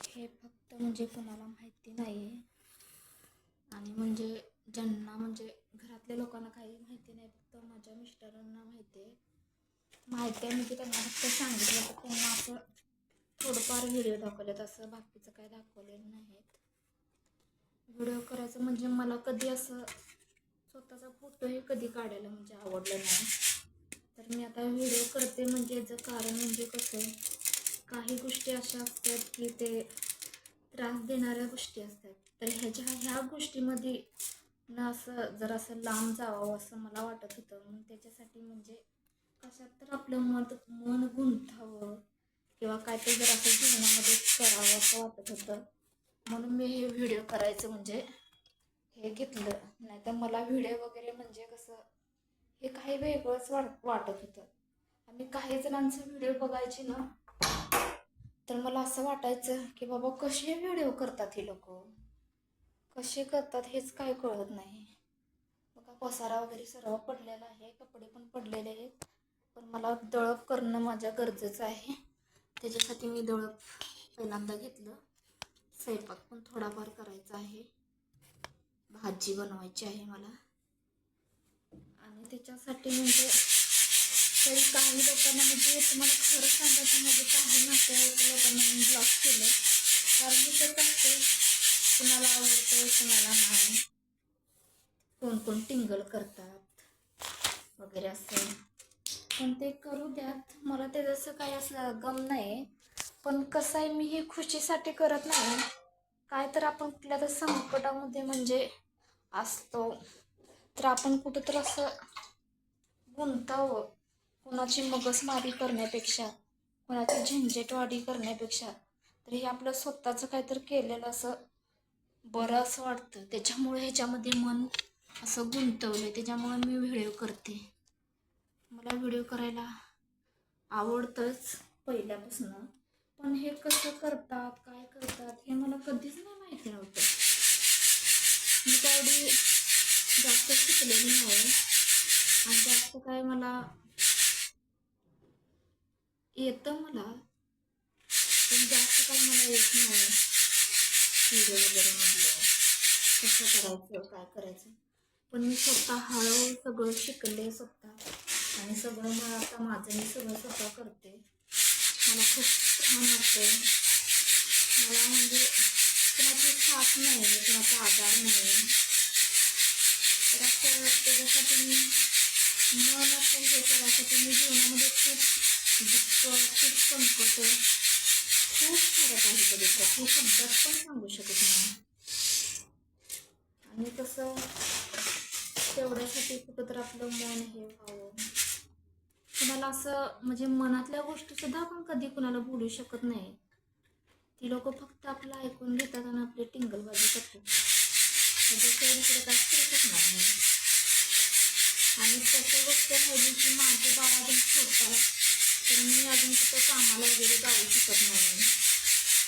हे फक्त म्हणजे कोणाला माहिती नाही आहे आणि म्हणजे ज्यांना म्हणजे घरातल्या लोकांना काही माहिती नाही फक्त माझ्या मिस्टरांना माहिती आहे. माहिती आहे म्हणजे त्यांना फक्त सांगितलं तर त्यांना असं थोडंफार व्हिडिओ दाखवलेत. असं बाकीचं काय दाखवलेलं नाहीत. व्हिडिओ करायचं म्हणजे मला कधी असं स्वतःचा फोटोही कधी काढायला म्हणजे आवडलं नाही. तर मी आता व्हिडिओ करते म्हणजे याचं कारण म्हणजे कसं काही गोष्टी अशा असतात की ते त्रास देणाऱ्या गोष्टी असतात. तर ह्याच्या ह्या गोष्टीमध्ये ना असं जर असं लांब जावं असं मला वाटत होतं. मग त्याच्यासाठी म्हणजे कशात तर आपलं मत मन गुंतावं किंवा काय ते जर असं जीवनामध्ये करावं असं वाटत होतं. म्हणून मी हे व्हिडिओ करायचं म्हणजे हे घेतलं. नाही तर मला व्हिडिओ वगैरे म्हणजे कसं हे काही वेगळंच वाट वाटत होतं. आणि काही जणांचं व्हिडिओ बघायचे ना तर मला असं वाटायचं की बाबा कसे व्हिडिओ करतात हे लोक? कसे करतात हेच काय कळत नाही. बघा पसारा वगैरे सर्व पडलेला आहे कपडे पण पडलेले आहेत. पण मला दळप करणं माझ्या गरजेचं आहे. त्याच्यासाठी मी दळप पहिल्यांदा घेतलं. स्वयंपाक पण थोडाफार करायचा आहे. भाजी बनवायची आहे मला. आणि त्याच्यासाठी म्हणजे तरी काही लोकांना म्हणजे तुम्हाला खरं सांगायचं म्हणजे काही नातेवाईक लोकांना मी ब्लॉक केलं कारण मी तर असते कुणाला आवडतं कुणाला नाही. कोण कोण टिंगल करतात वगैरे असं. पण ते करू द्यात. मला ते जसं काही असं गम नाही पण कसं आहे मी हे खुशीसाठी करत नाही. काय तर आपण कुठल्या तर संकटामध्ये म्हणजे असतो. तर आपण कुठं तर असं गुंतावं. कोणाची मगजमारी करण्यापेक्षा कोणाची झंझटवाडी करण्यापेक्षा तर हे आपलं स्वतःचं काहीतरी केलेलं असं बरं असं वाटतं. त्याच्यामुळे ह्याच्यामध्ये मन असं गुंतवलं त्याच्यामुळे मी व्हिडिओ करते. मला व्हिडिओ करायला आवडतंच पहिल्यापासून. पण हे कसं करतात काय करतात हे मला कधीच नाही माहिती नव्हतं. मी काय जास्त शिकलेली नाही. आणि जास्त काय मला येतं मला पण जास्त काय मला येत नाही. व्हिडिओ वगैरे मधलं. कसं करायचं काय करायचं? पण मी स्वतः हळूहळू सगळं शिकले स्वतः. आणि सगळं मला आता माझं मी सगळं स्वतः करते. मला खूप छान वाटतं मला म्हणजे कुणाची साथ नाही कुणाचा आधार नाही. तर असं त्याच्यासाठी मी मन असं हे करायसाठी मी जीवनामध्ये खूप दुःख खूप संकट खूप फरक आहे बघितलं खूप शब्दात पण सांगू शकत नाही. आणि कसं तेवढ्यासाठी कुठं तर आपलं मन हे व्हावं कुणाला असं म्हणजे मनातल्या गोष्टीसुद्धा आपण कधी कुणाला बोलू शकत नाही. ती लोक फक्त आपलं ऐकून घेतात आणि आपली टिंगलबाजी करतात. म्हणजे दुसरं काहीच करू शकणार नाही. आणि तसं गोष्ट राहिली की माझं बाळ अजून तर मी अजून कुठं कामाला वगैरे जाऊ शकत नाही.